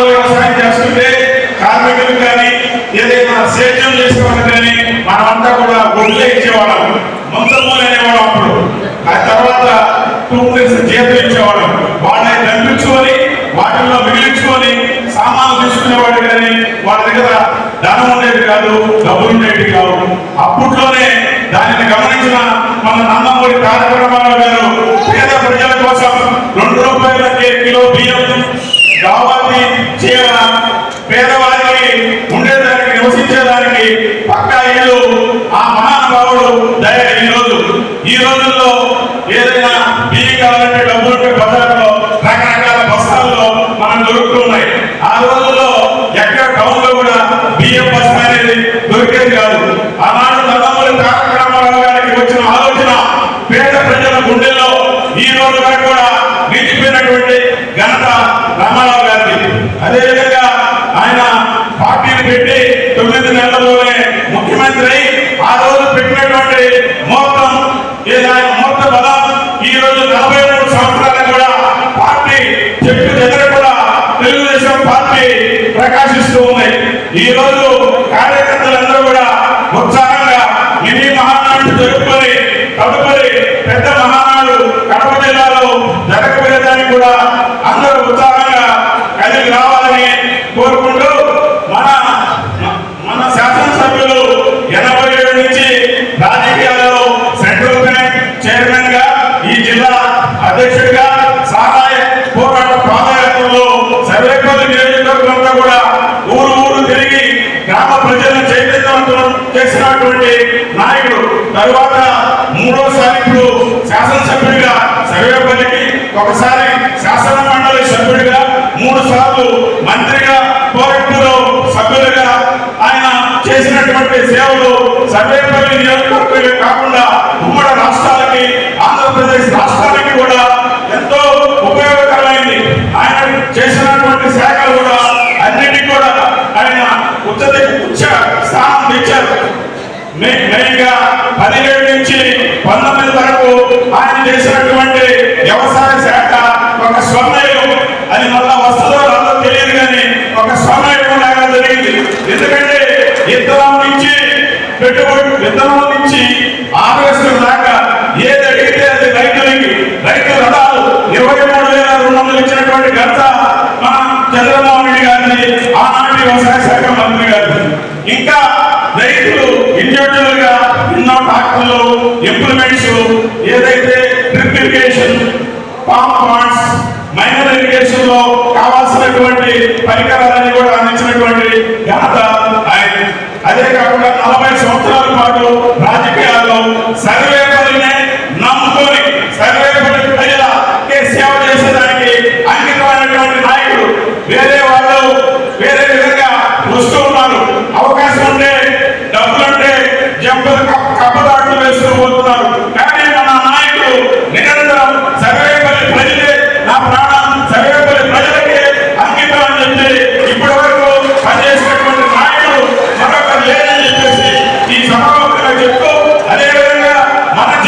గ్రామాల్లో వ్యవసాయం చేస్తుంటే కార్మికులు కానీ ఏదైనా సేద్యం చేసేవాళ్ళు కానీ మనమంతా కూడా గొడ్లే ఇచ్చేవాళ్ళం. మంత్రమూలు అనేవాళ్ళం అప్పుడు. ఆ తర్వాత టూ జీతం ఇచ్చేవాళ్ళం. వాళ్ళని కనిపించుకొని వాటిల్లో మిగిలించుకొని సామాన్లు తీసుకునేవాడు కానీ వాళ్ళ దగ్గర ధనం ఉండేది కాదు డబ్బులు ఉండేది కాదు అప్పట్లోనే దానిని గమనించిన మన నందమూరి తారక రామారావు గారు పేద ప్రజల కోసం రెండు రూపాయలకే కిలో బియ్యం కావాలి పేదవారికి ఉండేదానికి నివసించేదానికి పక్కా ఇల్లు ఆ మహానుభావుడు దయ ఈ రోజు. ఈ రోజుల్లో ఏదైనా బియ్యం కావాలంటే డబ్బులు బజార్లో రకరకాల బస్తాల్లో మనం దొరుకుతున్నాయి. ఆ రోజుల్లో ఎక్కడ టౌన్లో కూడా బియ్యం బస్తా అనేది దొరికేది కాదు. ఆనాడు నందమూరి తారక రామారావు గారికి వచ్చిన ఆలోచన పేద ప్రజల గుండెల్లో ఈ రోజు వరకు కూడా నిలిచిపోయినటువంటి ఘనత రామారావు గారికి అదేవిధంగా ఆయన పార్టీని పెట్టి తొమ్మిది నెలల్లోనే ముఖ్యమంత్రి అయి ఆ రోజు పెట్టినటువంటి మొత్తం ఆయన మొత్త బలం ఈ రోజు నలభై మూడు సంవత్సరాలు కూడా పార్టీ చెప్పు దగ్గర కూడా తెలుగుదేశం పార్టీ ప్రకాశిస్తూ ఉంది. ఈ రోజు కార్యకర్తలందరూ కూడా ఉత్సాహంగా మినీ మహానాడు జరుపుకొని తదుపరి పెద్ద మహానాడు కడప జిల్లాలో జరగబోయేదానికి కూడా అందరూ ఉత్సాహంగా కలిగి రావాలని కోరుకుంటూ మన మన శాసనసభ్యులు ఎనభై ఏడు నుంచి రాజకీయాల్లో సెంట్రల్ బ్యాంక్ చైర్మన్గా ఈ జిల్లా అధ్యక్షుడిగా సహాయ పోరాట పాదయాత్రలో సర్వేపల్లి నియోజకవర్గంలో కూడా ఊరు ఊరు తిరిగి గ్రామ ప్రజలను చైతన్యవంతం చేసినటువంటి నాయకుడు. తరువాత మూడోసారి ఇప్పుడు శాసనసభ్యుడిగా సర్వేపల్లికి ఒకసారి శాసన మండలి సభ్యుడిగా మూడు సార్లు మంత్రిగా కోరట్పులో సభ్యులుగా ఆయన చేసినటువంటి సేవలు సర్వేపల్లి నియోజకవర్గమే కాకుండా ఉమ్మడి రాష్ట్రాలకి ఆంధ్రప్రదేశ్ రాష్ట్రాలకి కూడా ఎంతో ఉపయోగకరమైంది. ఆయన చేసినటువంటి శాఖలు కూడా అన్నిటికీ కూడా ఆయన ఉచ్చత ఉచ్చ స్థానం ఇచ్చారు. మెయిన్గా పదిహేడు నుంచి పంతొమ్మిది వరకు ఆయన చేసినటువంటి వ్యవసాయ శాఖ ఒక స్వర్ణయుగం. అది మళ్ళా వస్తుందో రాదో తెలియదు కానీ ఒక సమయం లాగా జరిగింది. ఎందుకంటే ఇత్తనం నుంచి పెట్టుబడి విత్తనం నుంచి ఆవేశం దాకా ఏది అడిగితే అది రైతులకి రైతు రుణాలు ఇరవై మూడు వేల రెండు వందలు ఇచ్చినటువంటి ఘనత మన చంద్రబాబు నాయుడు గారిని ఆనాటి వ్యవసాయ శాఖ మంత్రి గారిని ఇంకా రైతులు ఇండివిజువల్గా ఎన్నో ట్రాక్టర్లు ఇంప్లిమెంట్స్ కావాల్సినటువంటి పరికరాలని కూడా అందించినటువంటి ఘనత ఆయన. అదే కాకుండా నలభై సంవత్సరాల పాటు రాజకీయాల్లో సర్వే నమ్ముకొని సర్వేపల్లి ప్రజలకే సేవ చేసేదానికి అంకితమైనటువంటి నాయకుడు వేరే వాళ్ళు వేరే విధంగా వస్తూ ఉన్నారు అవకాశం ఉంటే డబ్బులుంటే జంపలు కప్పదాట్లు వేస్తూ పోతున్నారు కానీ మన నాయకుడు నిరంతరం సర్వేపల్లి ప్రజలే నా ప్రాణం సర్వేపల్లి ప్రజలకే అంకితం అని చెప్పి ఇప్పటి వరకు పనిచేసినటువంటి నాయకుడు మరొకరు లేదని చెప్పేసి ఈ సభాముఖంగా చెప్తూ అదేవిధంగా